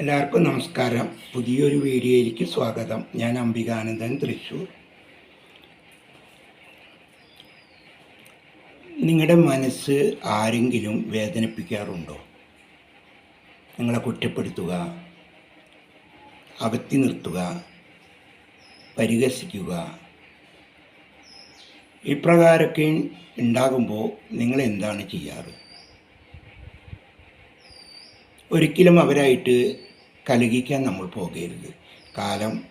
എല്ലാവർക്കും നമസ്കാരം. പുതിയൊരു വീഡിയോയിലേക്ക് സ്വാഗതം. ഞാൻ അംബികാനന്ദൻ തൃശ്ശൂർ. നിങ്ങളുടെ മനസ്സ് ആരെങ്കിലും വേദനിപ്പിക്കാറുണ്ടോ? നിങ്ങളെ കുറ്റപ്പെടുത്തുക അകത്തി നിർത്തുക പരിഹസിക്കുക. ഇപ്രകാരമൊക്കെ ഉണ്ടാകുമ്പോൾ നിങ്ങൾ എന്താണ് ചെയ്യാറ്? ഒരിക്കലും അവരായിട്ട് കലഹിക്കാൻ നമ്മൾ പോകരുത്. കാലം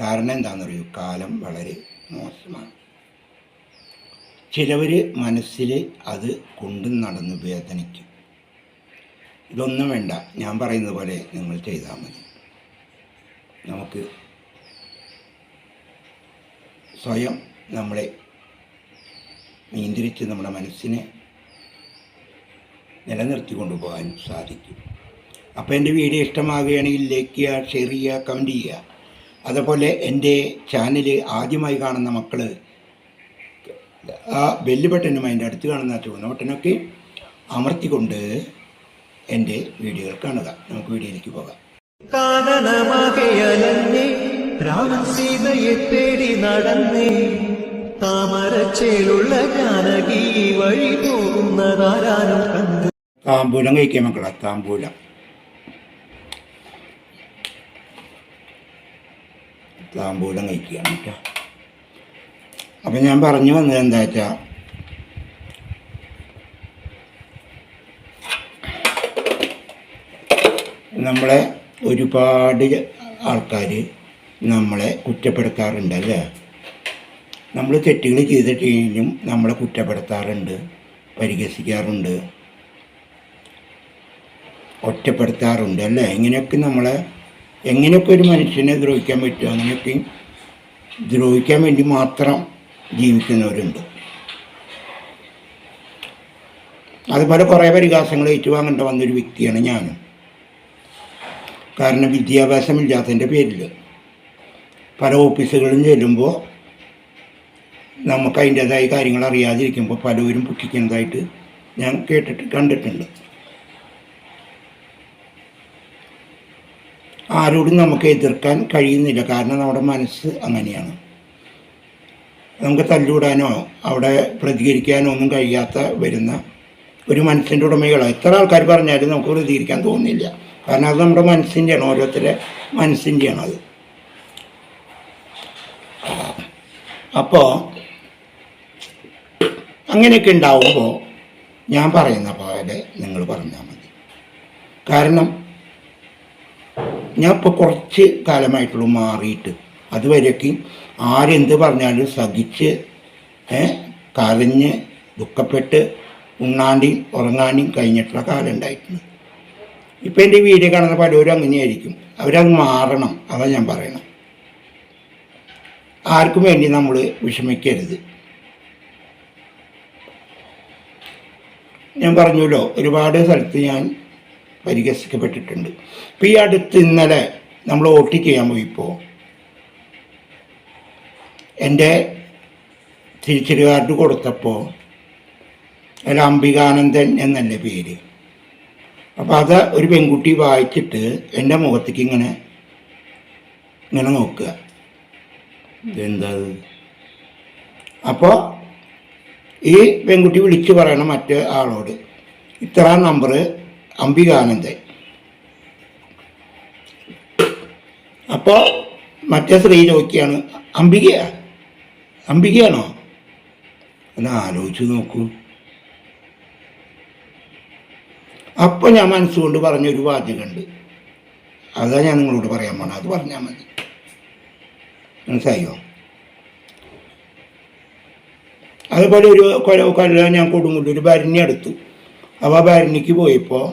കാരണം എന്താണെന്നറിയോ? കാലം വളരെ മോശമാണ്. ചിലവർ മനസ്സിൽ അത് കൊണ്ടു നടന്ന് വേദനിക്കും. ഇതൊന്നും വേണ്ട. ഞാൻ പറയുന്നത് പോലെ നിങ്ങൾ ചെയ്താൽ മതി. നമുക്ക് സ്വയം നമ്മളെ നിയന്ത്രിച്ച് നമ്മുടെ മനസ്സിനെ നിലനിർത്തി കൊണ്ടുപോകാൻ സാധിക്കും. അപ്പോൾ എന്റെ വീഡിയോ ഇഷ്ടമാകുകയാണെങ്കിൽ ലൈക്ക് ചെയ്യുക ഷെയർ ചെയ്യുക കമന്റ് ചെയ്യുക. അതുപോലെ എന്റെ ചാനൽ ആദ്യമായി കാണുന്ന മക്കൾ ആ ബെല്ല് ബട്ടനും അതിന്റെ അടുത്ത് കാണുന്ന ചുവന്ന ബട്ടനൊക്കെ അമർത്തിക്കൊണ്ട് എന്റെ വീഡിയോകൾ കാണുക. നമുക്ക് വീഡിയോയിലേക്ക് പോകാം. രാമൻ സീതയെ തേടി നടന്നേ താമരച്ചേലുള്ള ജാനകി വഴി പോകുന്നതാരാനും കണ്ടു. താമ്പൂലം കഴിക്കാൻ മക്കളെ താമ്പൂലം. താമ്പൂലം കഴിക്കുകയാണ് കേട്ടോ. അപ്പം ഞാൻ പറഞ്ഞു വന്നത് എന്താ വെച്ചാൽ നമ്മളെ ഒരുപാട് ആൾക്കാർ നമ്മളെ കുറ്റപ്പെടുത്താറുണ്ട് അല്ലേ? നമ്മൾ തെറ്റുകൾ ചെയ്തിട്ടെങ്കിലും നമ്മളെ കുറ്റപ്പെടുത്താറുണ്ട് പരിഹസിക്കാറുണ്ട് ഒറ്റപ്പെടുത്താറുണ്ട് അല്ലേ? ഇങ്ങനെയൊക്കെ നമ്മളെ എങ്ങനെയൊക്കെ ഒരു മനുഷ്യനെ ദ്രോഹിക്കാൻ പറ്റുമോ? അങ്ങനെയൊക്കെ ദ്രോഹിക്കാൻ വേണ്ടി മാത്രം ജീവിക്കുന്നവരുണ്ട്. അതുപോലെ കുറേ പരിഹാസങ്ങൾ ഏറ്റുവാങ്ങേണ്ട വന്നൊരു വ്യക്തിയാണ് ഞാനും. കാരണം വിദ്യാഭ്യാസമില്ലാത്തതിന്റെ പേരിൽ പല ഓഫീസുകളിലും ചെല്ലുമ്പോൾ നമുക്ക് അതിന്റേതായ കാര്യങ്ങൾ അറിയാതിരിക്കുമ്പോൾ പലവരും പുച്ഛിക്കുന്നതായിട്ട് ഞാൻ കേട്ടിട്ട് കണ്ടിട്ടുണ്ട്. ആരോടും നമുക്ക് എതിർക്കാൻ കഴിയുന്നില്ല. കാരണം നമ്മുടെ മനസ്സ് അങ്ങനെയാണ്. നമുക്ക് തല്ലുകൂടാനോ അവിടെ പ്രതികരിക്കാനോ ഒന്നും കഴിയാത്ത വരുന്ന ഒരു മനസ്സിന്റെ ഉടമകളോ എത്ര ആൾക്കാർ പറഞ്ഞാലും നമുക്ക് പ്രതികരിക്കാൻ തോന്നുന്നില്ല. കാരണം അത് നമ്മുടെ മനസ്സിന്റെയാണ്. ഓരോരുത്തരുടെ മനസ്സിന്റെയാണ് അത്. അപ്പോൾ അങ്ങനെയൊക്കെ ഉണ്ടാവുമ്പോൾ ഞാൻ പറയുന്ന പോലെ നിങ്ങൾ പറഞ്ഞാൽ മതി. കാരണം ഞാൻ ഇപ്പോൾ കുറച്ച് കാലമായിട്ടുള്ളൂ മാറിയിട്ട്. അതുവരെയൊക്കെ ആരെന്ത് പറഞ്ഞാലും സഹിച്ച് കരഞ്ഞ് ദുഃഖപ്പെട്ട് ഉണ്ണാണ്ടിയും ഉറങ്ങാണ്ടിയും കഴിഞ്ഞിട്ടുള്ള കാലം ഉണ്ടായിട്ടുണ്ട്. ഇപ്പം എന്റെ വീഡിയോ കാണുന്ന പലരും അങ്ങനെയായിരിക്കും. അവരത് മാറണം അതാണ് ഞാൻ പറയണം ആർക്കും വേണ്ടി നമ്മൾ വിഷമിക്കരുത്. ഞാൻ പറഞ്ഞല്ലോ ഒരുപാട് സ്ഥലത്ത് ഞാൻ പരിഹസിക്കപ്പെട്ടിട്ടുണ്ട്. ഇപ്പം ഈ അടുത്ത് ഇന്നലെ നമ്മൾ വോട്ട് ചെയ്യാൻ പോയിപ്പോൾ എന്റെ തിരിച്ചടി കാർഡ് കൊടുത്തപ്പോൾ അതിൽ അംബികാനന്ദൻ എന്നല്ലേ പേര്. അപ്പോൾ അത് ഒരു പെൺകുട്ടി വായിച്ചിട്ട് എന്റെ മുഖത്തേക്ക് ഇങ്ങനെ ഇങ്ങനെ നോക്കുക. ഇത്? അപ്പോൾ ഈ പെൺകുട്ടി വിളിച്ചു പറയണം മറ്റേ ആളോട്. ഇത്ര നമ്പർ അംബികാനന്ദൻ. അപ്പോൾ മറ്റേ സ്ത്രീ നോക്കിയാണ് അംബികയാ? അംബികയാണോ? ഒന്ന് ആലോചിച്ച് നോക്കൂ. അപ്പോൾ ഞാൻ മനസ്സുകൊണ്ട് പറഞ്ഞൊരു വാചകമുണ്ട്. അതാ ഞാൻ നിങ്ങളോട് പറയാൻ പോണത് അത് പറഞ്ഞാൽ മതി. മനസ്സിലായോ? അതുപോലെ ഒരു കൊല കൊല്ലം ഞാൻ കൊടുങ്ങല്ലൂർ ഒരു ഭരണി എടുത്തു. ആ ഭരണിക്ക് പോയപ്പോൾ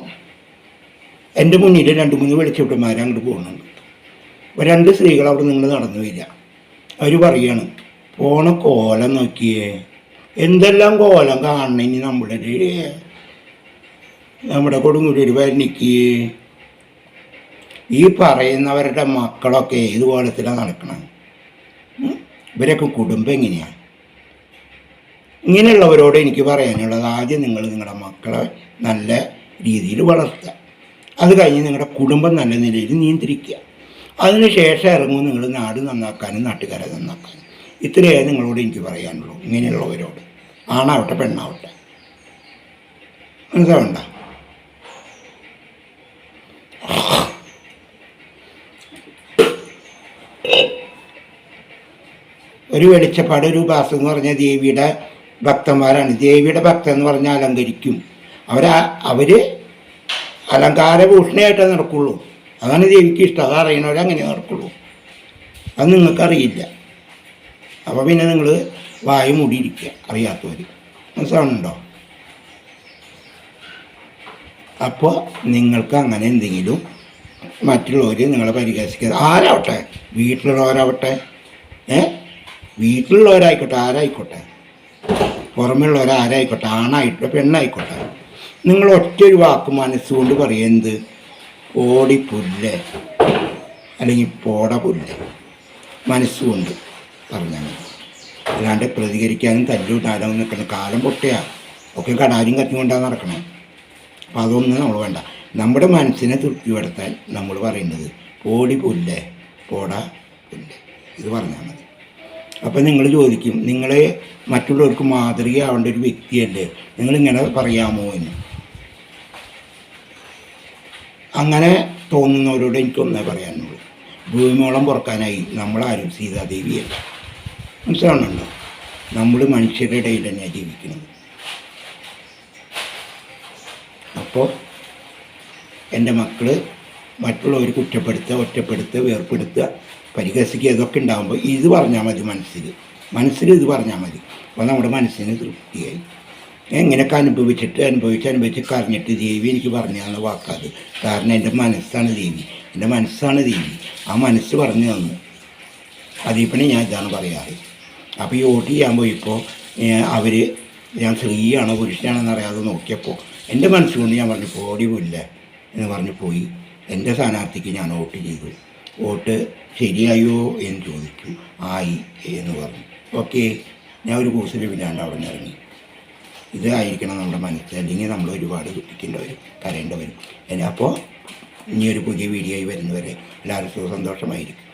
എന്റെ മുന്നിൽ രണ്ട് മൂന്ന് വെളിച്ചവിട്ടന്മാർ അങ്ങോട്ട് പോകുന്നുണ്ട്. അപ്പോൾ രണ്ട് സ്ത്രീകൾ അവിടെ നിങ്ങൾ നടന്നു വരിക. അവർ പറയാണ് പോണ കോലം നോക്കിയേ. എന്തെല്ലാം കോലം കാണണം ഇനി നമ്മുടെ നമ്മുടെ കൊടുങ്ങല്ലൂർ ഭരണിക്ക് ഈ പറയുന്നവരുടെ മക്കളൊക്കെ ഏത് കോലത്തിലാണ് നടക്കണം? ഇവരൊക്കെ കുടുംബം എങ്ങനെയാണ് ഇങ്ങനെയുള്ളവരോട് എനിക്ക് പറയാനുള്ളത് ആദ്യം നിങ്ങൾ നിങ്ങളുടെ മക്കളെ നല്ല രീതിയിൽ വളർത്തുക. അത് കഴിഞ്ഞ് നിങ്ങളുടെ കുടുംബം നല്ല നിലയിൽ നിയന്ത്രിക്കുക. അതിനുശേഷം ഇറങ്ങും നിങ്ങൾ നാട് നന്നാക്കാനും നാട്ടുകാരെ നന്നാക്കാനും. ഇത്രയേ നിങ്ങളോട് എനിക്ക് പറയാനുള്ളൂ ഇങ്ങനെയുള്ളവരോട്. ആണാവട്ടെ പെണ്ണാവട്ടെ. മനസ്സിലാവണ്ട? ഒരു വെളിച്ചപ്പാട് ഒരു ഉപാസം എന്ന് പറഞ്ഞ ദേവിയുടെ ഭക്തന്മാരാണ്. ദേവിയുടെ ഭക്തൻ എന്ന് പറഞ്ഞാൽ അലങ്കരിക്കും. അവർ അവർ അലങ്കാരഭൂഷണിയായിട്ടേ നടക്കുള്ളൂ. അതാണ് ദേവിക്ക് ഇഷ്ടം. അത് അറിയണവരങ്ങനെ നടക്കുള്ളൂ. അത് നിങ്ങൾക്കറിയില്ല. അപ്പോൾ പിന്നെ നിങ്ങൾ വായു മൂടിയിരിക്കുക. അറിയാത്തവർ മനസ്സിലാവുന്നുണ്ടോ അപ്പോൾ നിങ്ങൾക്ക് അങ്ങനെ എന്തെങ്കിലും മറ്റുള്ളവർ നിങ്ങളെ പരിഹസിക്കുക ആരാവട്ടെ? വീട്ടിലുള്ളവരാവട്ടെ? ഏ? വീട്ടിലുള്ളവരായിക്കോട്ടെ? ആരായിക്കോട്ടെ? പുറമെയുള്ളവരാരായിക്കോട്ടെ ആണായിക്കോട്ടെ പെണ്ണായിക്കോട്ടെ. നിങ്ങൾ ഒറ്റ ഒരു വാക്ക് മനസ്സുകൊണ്ട് പറയുന്നത് ഓടി പുല്ല് അല്ലെങ്കിൽ പോട പുല്ല് മനസ്സുകൊണ്ട് പറഞ്ഞാൽ മതി. അല്ലാണ്ട് പ്രതികരിക്കാനും തല്ലുവിട്ടാലും നിൽക്കണം. കാലം പൊട്ടിയാ. ഒക്കെ കടാരും കത്തിക്കൊണ്ടാണ് നടക്കണം. അപ്പോൾ അതൊന്നും നമ്മൾ വേണ്ട. നമ്മുടെ മനസ്സിനെ തൃപ്തിപ്പെടുത്താൻ നമ്മൾ പറയുന്നത് ഓടി പുല്ല് പോട പുല്ല് ഇത് പറഞ്ഞാൽ മതി. അപ്പം നിങ്ങൾ ചോദിക്കും നിങ്ങളെ മറ്റുള്ളവർക്ക് മാതൃകയാവേണ്ട ഒരു വ്യക്തിയല്ലേ? നിങ്ങളിങ്ങനെ പറയാമോ എന്ന്? അങ്ങനെ തോന്നുന്നവരോട് എനിക്കൊന്നേ പറയാനുള്ളൂ. ഭൂമിയോളം പുറക്കാനായി നമ്മളാരും സീതാദേവിയല്ല. മനസ്സിലാവുന്നുണ്ടോ? നമ്മൾ മനുഷ്യരുടെ ഇടയിൽ തന്നെയാണ് ജീവിക്കുന്നത്. അപ്പോൾ എന്റെ മക്കൾ മറ്റുള്ളവർ കുറ്റപ്പെടുത്തുക ഒറ്റപ്പെടുത്തുക വേർപ്പെടുത്തുക പരിഹസിക്കുക ഇതൊക്കെ ഉണ്ടാകുമ്പോൾ ഇത് പറഞ്ഞാൽ മതി മനസ്സിൽ. മനസ്സിൽ ഇത് പറഞ്ഞാൽ മതി. അപ്പോൾ നമ്മുടെ മനസ്സിന് തൃപ്തിയായി. എങ്ങനെയൊക്കെ അനുഭവിച്ചിട്ട് അനുഭവിച്ച് അനുഭവിച്ച് കറിഞ്ഞിട്ട് ദേവി എനിക്ക് പറഞ്ഞു തന്ന വാക്കാത്. കാരണം എന്റെ മനസ്സാണ് ദേവി. എന്റെ മനസ്സാണ് ദേവി. ആ മനസ്സ് പറഞ്ഞു തന്നു. അതിൽ ഞാൻ ഇതാണ് പറയാറ്. അപ്പോൾ ഈ വോട്ട് ചെയ്യാൻ പോയപ്പോൾ അവർ ഞാൻ സ്ത്രീയാണോ പുരുഷനാണെന്ന് അറിയാതെ നോക്കിയപ്പോൾ എന്റെ മനസ്സുകൊണ്ട് ഞാൻ പറഞ്ഞു പോടി പോയില്ല എന്ന് പറഞ്ഞു പോയി. എന്റെ സ്ഥാനാർത്ഥിക്ക് ഞാൻ വോട്ട് ചെയ്തു. വോട്ട് ശരിയായോ എന്ന് ചോദിച്ചു ആയി എന്ന് പറഞ്ഞു. ഓക്കെ ഞാൻ ഒരു കൂസലില്ലാണ്ട് അവിടെ നിന്ന് ഇറങ്ങി. ഇതായിരിക്കണം നമ്മുടെ മനസ്സ്. അല്ലെങ്കിൽ നമ്മൾ ഒരുപാട് ദുഃഖിക്കേണ്ടി വരും കരയേണ്ടി വരും അപ്പോൾ ഇനിയൊരു പുതിയ വീഡിയോ ആയി വരുന്നവരെ എല്ലാവർക്കും സന്തോഷമായിരിക്കും.